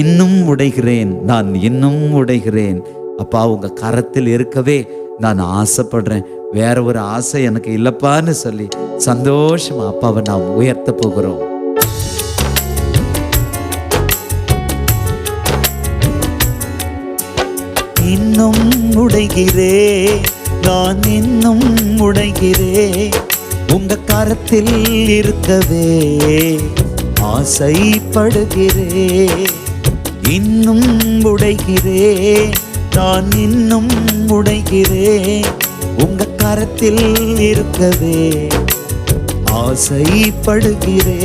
இன்னும் உடைகிறேன் நான் இன்னும் உடைகிறேன். அப்பா உங்க கரத்தில் இருக்கவே நான் ஆசைப்படுறேன். வேற ஒரு ஆசை எனக்கு இல்லப்பான்னு சொல்லி சந்தோஷமா அப்பாவை நாம் உயர்த்த போகிறோம். இன்னும் உடைகிறே நான் இன்னும் உடைகிறே. உங்க கரத்தில் இருக்கவே ஆசைப்படுகிறே. இன்னும் உடைகிறே நான் இன்னும் உடைகிறே உங்க கரத்தில் இருக்கவே ஆசைப்படுகிறே.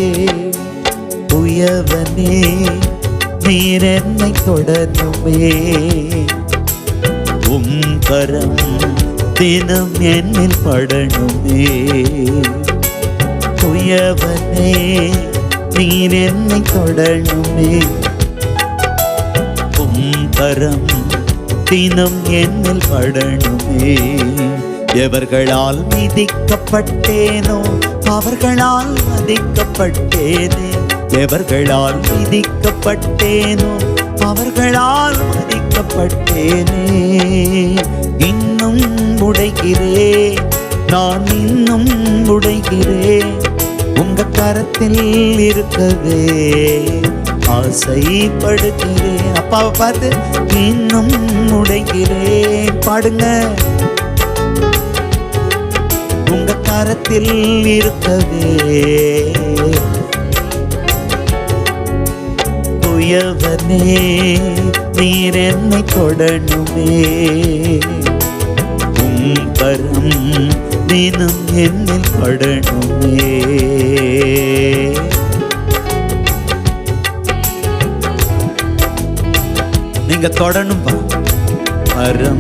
உயவனே நீர் என்னை தொடருமே உம் கரம் தினம் என்னில் படணுமே. உயவனே நீர் என்னை தொடணுமே உம் கரம் தினம் என்னில் படணுமே. எவர்களால் விதிக்கப்பட்டேனோ அவர்களால் மதிக்கப்பட்டேனே. எவர்களால் விதிக்கப்பட்டேனோ அவர்களால் மதிக்கப்பட்டேனே. இன்னும் உடைகிறே நான் இன்னும் உடைகிறே. உங்க கரத்தில் இருக்கவே ஆசைப்படுகிறேன் அப்பாவை பார்த்து இன்னும் உடைகிறேன் பாடுங்க. உங்க கரத்தில் இருக்கவே. உயவனே நீர் என்னை தொடணுமே. உம் கரம் தினம் என்னில் படணுமே. நீங்க தொடணும்பா மரம்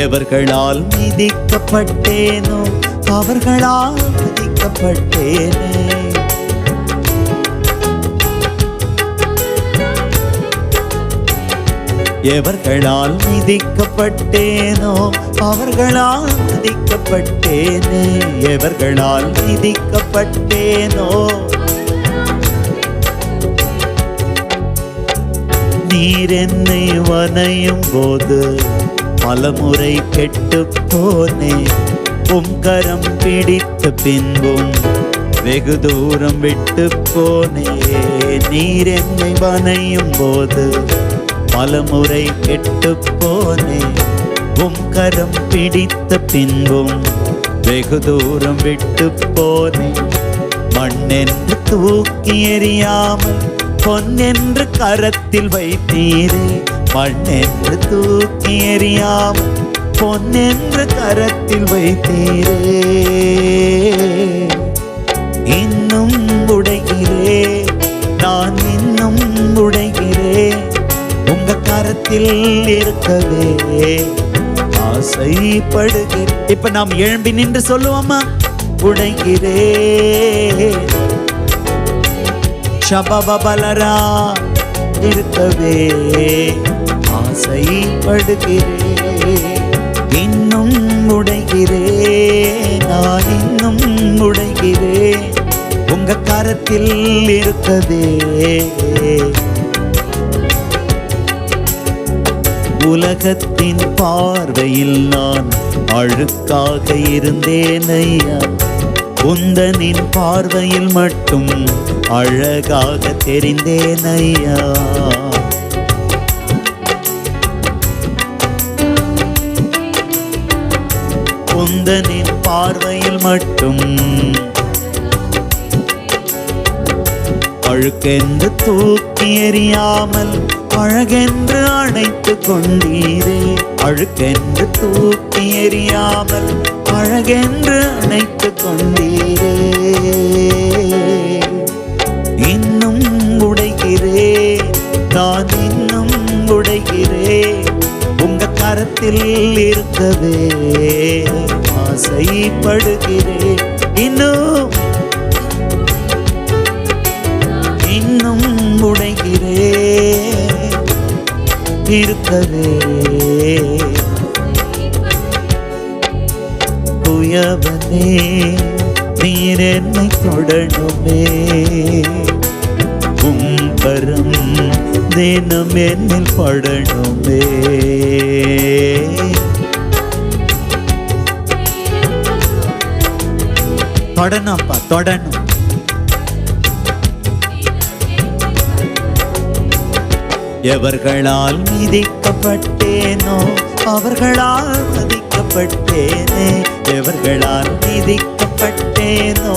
எவர்களால் மிதிக்கப்பட்டேனோ அவர்களால் மிதிக்கப்பட்டேனே. எவர்களால் மிதிக்கப்பட்டேனோ அவர்களால் மிதிக்கப்பட்டேனே. எவர்களால் மிதிக்கப்பட்டேனோ நீர் என்னை வனையும் போது பலமுறை கெட்டு போனே. உங்கரம் பிடித்த பின்பும் வெகு தூரம் விட்டு போனே. நீர் என்னை வனையும் போது பலமுறை கெட்டு போனே. உங்கரம் பிடித்த பின்பும் வெகு தூரம் விட்டு போனே. மண்ணென்று தூக்கி எறியாமல் பொன்னென்று கரத்தில் வைத்தீரே மண்ணென்று தூக்கி எறியாமல் பொன்னென்று கரத்தில் வைத்தீரே இன்னும் உடைகிறே நான் இன்னும் உடைகிறே உங்க கரத்தில் இருக்கவே ஆசைப்படுகிறேன். இப்ப நாம் எழும்பி நின்று சொல்லுவோமா உடைகிறே சபபலரா இருக்கவே ஆசைப்படுகிறேன். இன்னும் உடைகிறேன். நான் இன்னும் உடைகிறேன். உங்க கரத்தில் இருக்கவே உலகத்தின் பார்வையில் நான் அழுக்காக இருந்தேன் ஐயா. உந்தனின் பார்வையில் மட்டும் அழகாக தெரிந்தேன் ஐயா உந்தனின் பார்வையில் மட்டும் அழுக்கென்று தூக்கி எறியாமல் அழகென்று அணைத்து கொண்டீரே. அழுக்கென்று தூக்கி எறியாமல் அழகென்று அணைத்து கொண்டீரே. இன்னும் உடைகிறே நான் இன்னும் உடைகிறே. உங்க கரத்தில் இருக்கவே ஆசைப்படுகிறேன். இருக்கவே உயவனே நீர் என்னை தொடணுமே. உம்பரம் தினம் என்னில் படணுமே. தொடணும்ப்பா தொடணும். எவர்களால் மிதிக்கப்பட்டேனோ அவர்களால் மதிக்கப்பட்டேனே. எவர்களால் மிதிக்கப்பட்டேனோ.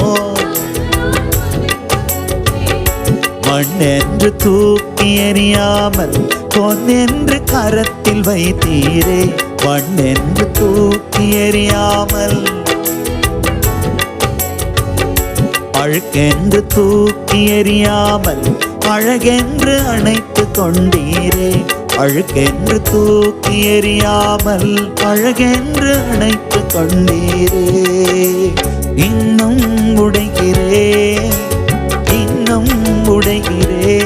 மண்ணென்று தூக்கி எறியாமல் பொன்னென்று கரத்தில் வைத்தீரே. மண்ணென்று தூக்கி எறியாமல் அழுக்கென்று தூக்கி எறியாமல் அழகென்று அணைத்து கொண்டீரே. அழுக்கென்று தூக்கி எறியாமல் அழகென்று அணைத்து கொண்டீரே. இன்னும் உடைகிறே இன்னும் உடைகிறே.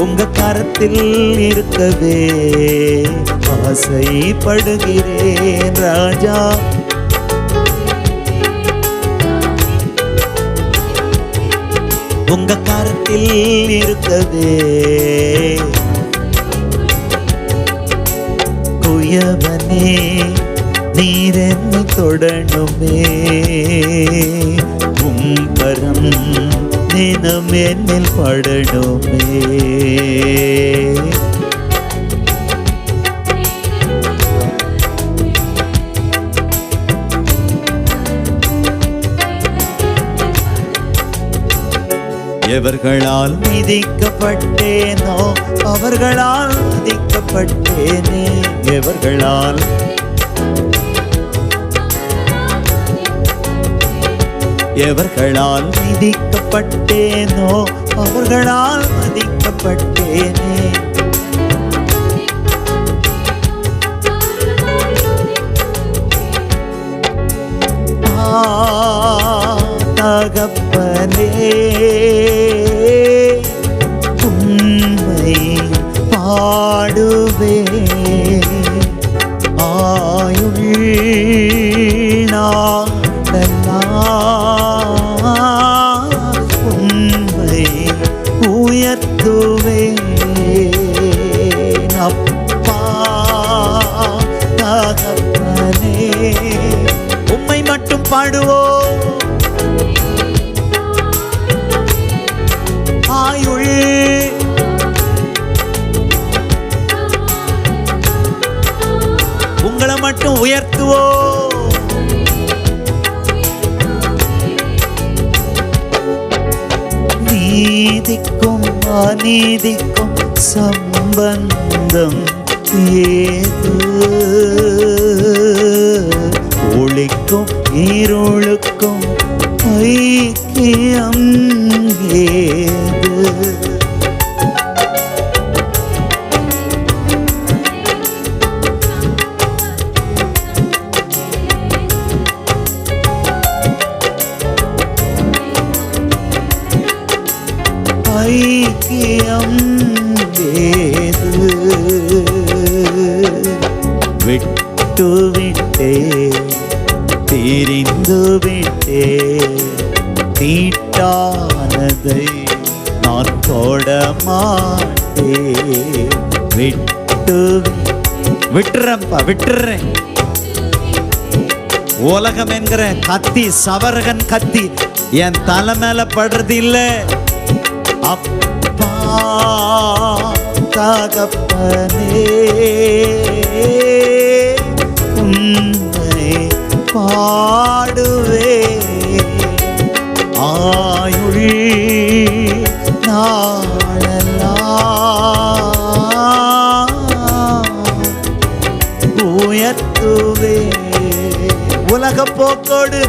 உங்க கரத்தில் இருக்கவே ஆசைப்படுகிறேன் ராஜா. உங்க கருத்தில் இருக்கவே குயவனே நீர் என்னை தொடணுமே. உம் கரம் தினம் என்னில் படணுமே. எவர்களால் மிதிக்கப்பட்டேனோ அவர்களால் மதிக்கப்பட்டேனே எவர்களால் எவர்களால் மிதிக்கப்பட்டேனோ அவர்களால் மதிக்கப்பட்டேனே தகப்பனே. உயர்த்துவே அப்பா தகப்பனே உம்மை மட்டும் பாடுவோ ஆயுள். உங்களை மட்டும் உயர்த்துவோ நீதிக்கும் அநீதிக்கும் சம்பந்தம் ஏது ஒளிக்கும் இருளுக்கும் ஐக்கியம் ஏது விட்டு விட்டே பிரிந்து விட்டே தீட்டானதை நான் தொட விட்டு விட்டுறப்பா விட்டுறேன். உலகம் என்கிற கத்தி சவரகன் கத்தி என் தலை மேல படுறது இல்ல. அப்பா தகப்பனே. உன்னை பாடுவே. ஆயுள் உயர்த்துவே. உலக போக்கோடு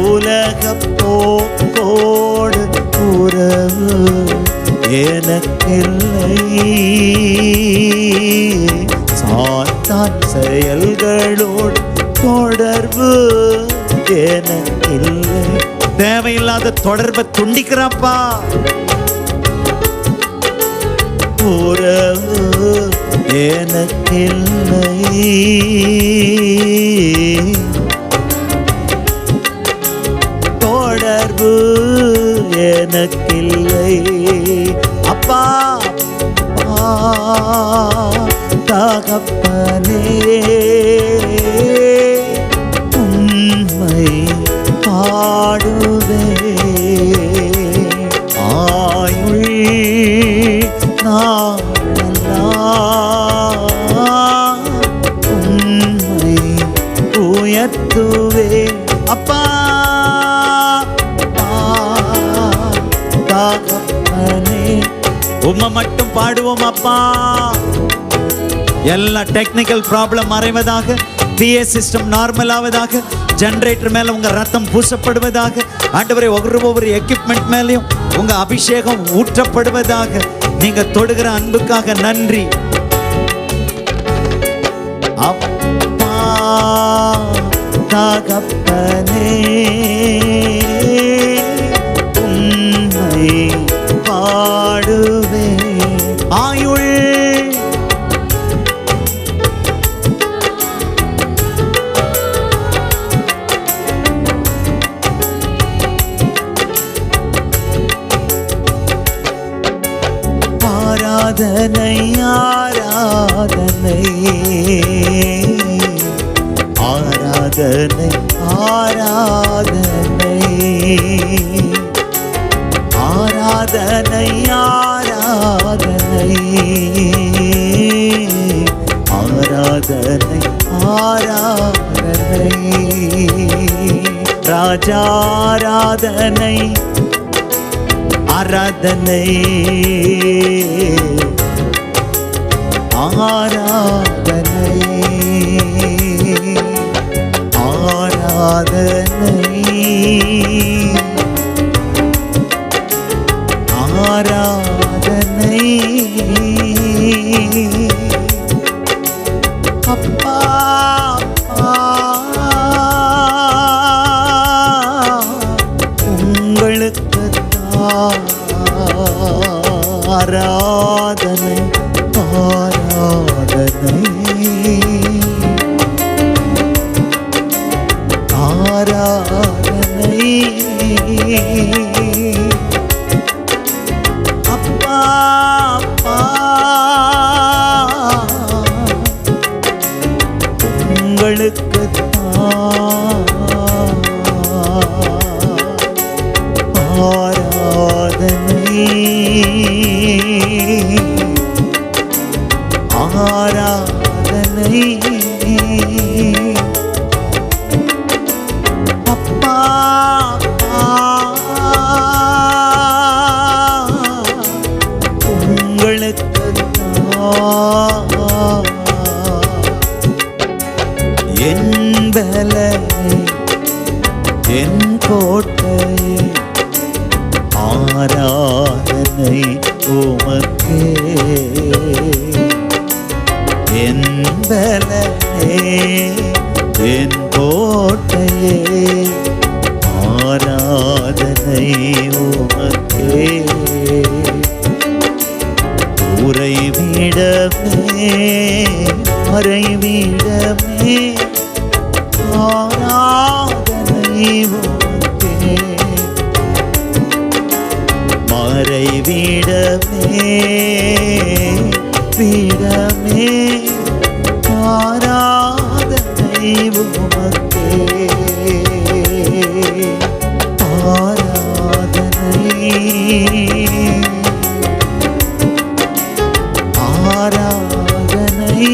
உலக போக்கோடு உறவு எனக்கில்லை. சாய் தான் செயல்களோடு தொடர்பு எனக்கில்லை தேவையில்லாத தொடர்பை துண்டிக்கிறப்பா? உறவு எனக்கில்லை தொடர்பு எனக்கில்லை அப்பா அப்பா, தகப்பனே உம்மை பாடுவே ஆயுள் நாளெல்லாம் உம்மை உயர்த்துவே அப்பா அப்பா, தகப்பனே உம்மை மட்டும் பாடுவோம் அப்பா. எல்லா டெக்னிக்கல் ப்ராப்ளம் மறைவதாக பிஏ சிஸ்டம் நார்மல் ஆவதாக ஜென்ரேட்டர் மேலே உங்கள் ரத்தம் பூசப்படுவதாக ஆண்டவரை ஒவ்வொரு ஒவ்வொரு எக்யூப்மெண்ட் மேலேயும் உங்கள் அபிஷேகம் ஊற்றப்படுவதாக நீங்கள் தொடுகிற அன்புக்காக நன்றி. அப்பா தகப்பனே. ஆராதனை ஆராதனை ஆராதனை ஆராதனை ஆராதனை ஆராதனை ஆராதனை ஆராதனை ராஜாராதனை ஆராதனை 你。என் பலனை என் கோட்டை வீடமே மறை வீடமே ஆராதனை உனக்கே மறை வீடமே. வீடமே ஆராதனை உமக்கே ஆராதனை. ஆராதனை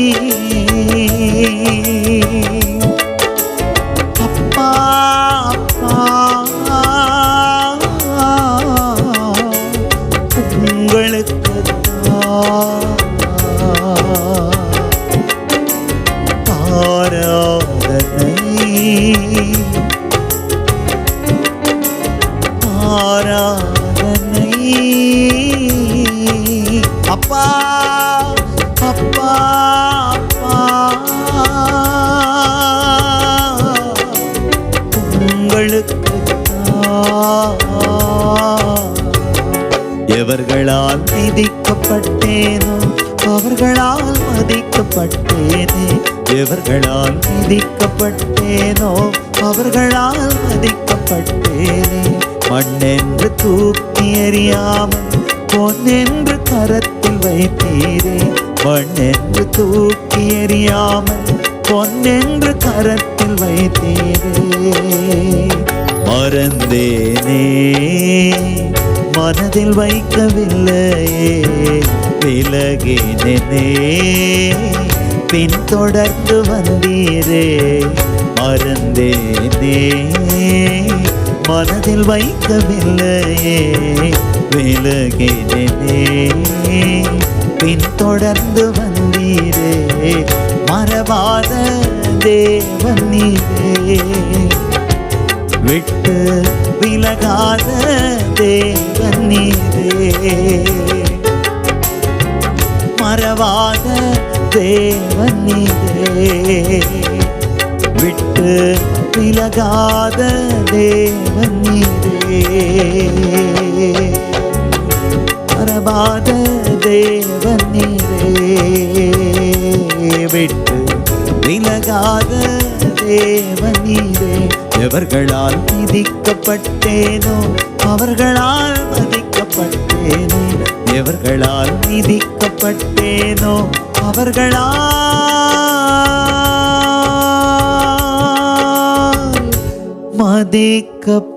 அவளுக்கு எவர்களால் விதிக்கப்பட்டேனோ அவர்களால் மதிக்கப்பட்டேனே. எவர்களால் விதிக்கப்பட்டேனோ அவர்களால் மதிக்கப்பட்டேனே. மண்ணென்று தூக்கி எறியாமல் பொன்னென்று கரத்தில் வைத்தீரே. மண்ணென்று தூக்கி எறியாமல் பொன்னென்று கரத்தில் வைத்தீரே. மறந்தேனே மனதில் வைக்கவில்லையே விலகினே பின்தொடர்ந்து வந்தீரே மறந்தேனே மனதில் வைக்கவில்லையே விலகினே பின்தொடர்ந்து வந்தீரே மறவாத தேவன் நீரே. விட்டு விலகாத தேவன் நீரே. மறவாத தேவன் நீரே. விட்டு விலகாத தேவன் நீரே. மறவாத தேவன் நீரே. விட்டு விலகாத தேவன் எவர்களால் மிதிக்கப்பட்டேனோ அவர்களால் மதிக்கப்பட்டேனே. எவர்களால் மிதிக்கப்பட்டேனோ அவர்களால் மதிக்கப்பட்டேனே.